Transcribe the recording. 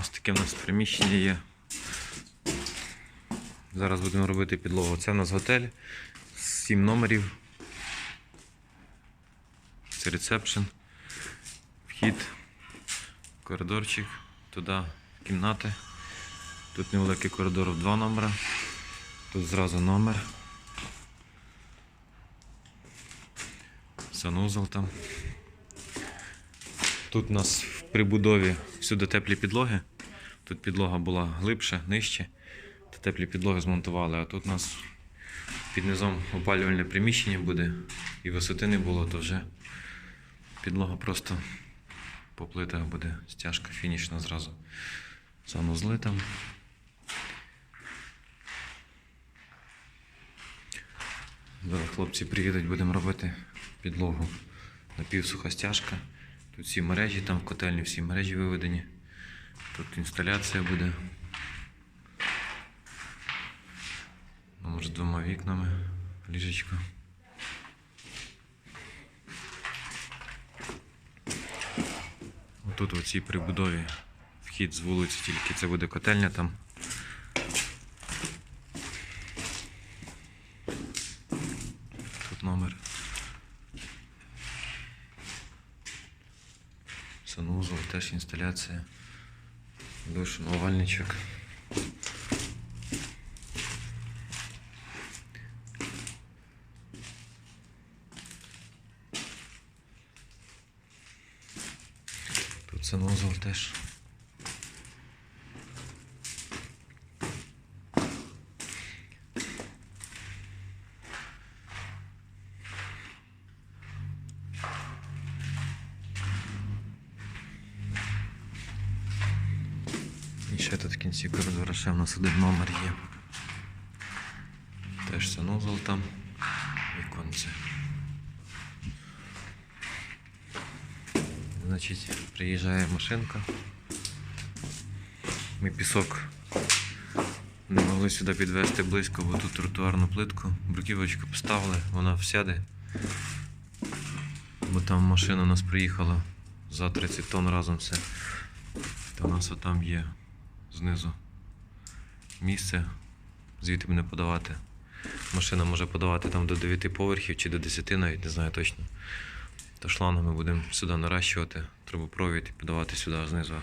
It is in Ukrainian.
Ось таке в нас приміщення є. Зараз будемо робити підлогу. Це у нас готель. 7 номерів. Це ресепшн. Вхід. Коридорчик. Туди кімнати. Тут невеликий коридор в два номера. Тут зразу номер. Санузел там. Тут у нас в прибудові всюди теплі підлоги. Тут підлога була глибше, нижче. То теплі підлоги змонтували, а тут у нас під низом опалювальне приміщення буде і висоти не було, то вже підлога просто по плитах буде стяжка фінішна зразу. Санузли там. Зараз хлопці приїдуть, будемо робити підлогу. Напівсуха стяжка. Тут всі мережі, там в котельні всі мережі виведені. Тут інсталяція буде. Номер з двома вікнами, ліжечко. Отут в цій прибудові вхід з вулиці, тільки це буде котельня там. Тут номер. Санузел, теж інсталяція. Душ, овальничок. Тут санузел теж. Ще тут в кінці ще в нас один номер є. Теж санузел там. Віконце. Значить, приїжджає машинка. Ми пісок не могли сюди підвезти близько, бо тут тротуарну плитку. Бруківочку поставили, вона всяде. Бо там машина у нас приїхала за 30 тонн разом все. То у нас отам є знизу місце, звідти буде подавати. Машина може подавати там до 9 поверхів чи до 10 навіть, не знаю точно. То шлангами будемо сюди наращувати трубопровід і подавати сюди знизу